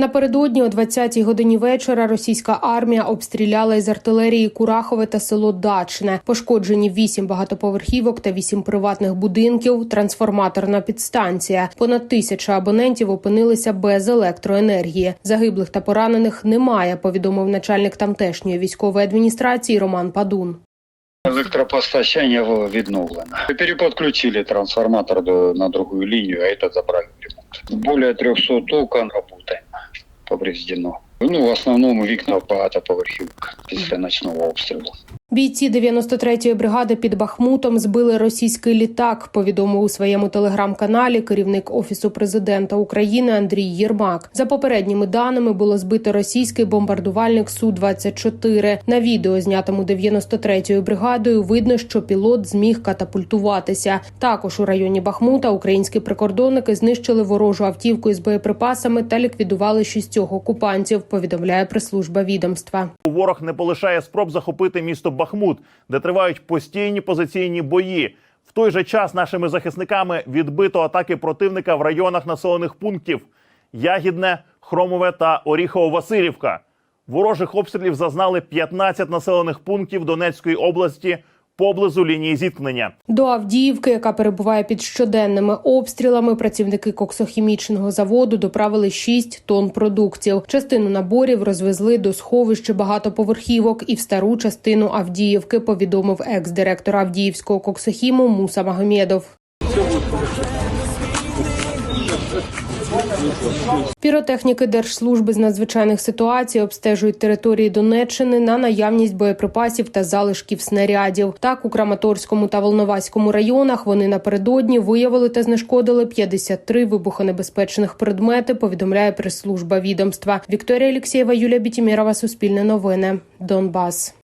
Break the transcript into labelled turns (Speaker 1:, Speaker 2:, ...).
Speaker 1: Напередодні о 20-й годині вечора російська армія обстріляла із артилерії Курахове та село Дачне. Пошкоджені вісім багатоповерхівок та вісім приватних будинків. Трансформаторна підстанція. Понад тисяча абонентів опинилися без електроенергії. Загиблих та поранених немає. Повідомив начальник тамтешньої військової адміністрації Роман Падун.
Speaker 2: Електропостачання відновлено. Переподключили трансформатор до, на другую линию, а это забрали ремонт. Более 300 окон повреждено. Ну, в основному вікна багатоповерхівок після ночного обстрілу.
Speaker 1: Бійці 93-ї бригади під Бахмутом збили російський літак. Повідомив у своєму телеграм-каналі керівник офісу президента України Андрій Єрмак. За попередніми даними було збито російський бомбардувальник су 24 На відео, знятому 93-ю бригадою, видно, що пілот зміг катапультуватися. Також у районі Бахмута українські прикордонники знищили ворожу автівку із боєприпасами та ліквідували шістьох окупантів. Повідомляє прес-служба відомства.
Speaker 3: Ворог не полишає спроб захопити місто Бахмут, де тривають постійні позиційні бої. В той же час нашими захисниками відбито атаки противника в районах населених пунктів Ягідне, Хромове та Оріхово-Василівка. Ворожих обстрілів зазнали 15 населених пунктів Донецької області поблизу лінії зіткнення.
Speaker 1: До Авдіївки, яка перебуває під щоденними обстрілами, працівники коксохімічного заводу доправили 6 тонн продуктів. Частину наборів розвезли до сховища багатоповерхівок і в стару частину Авдіївки. Повідомив екс-директор Авдіївського коксохіму Муса Магомєдов. Піротехніки Держслужби з надзвичайних ситуацій обстежують території Донеччини на наявність боєприпасів та залишків снарядів. Так у Краматорському та Волноваському районах вони напередодні виявили та знешкодили 53 вибухонебезпечних предмети. Повідомляє прес-служба відомства. Вікторія Олексєєва, Юлія Бітімірова, Суспільне новини, Донбас.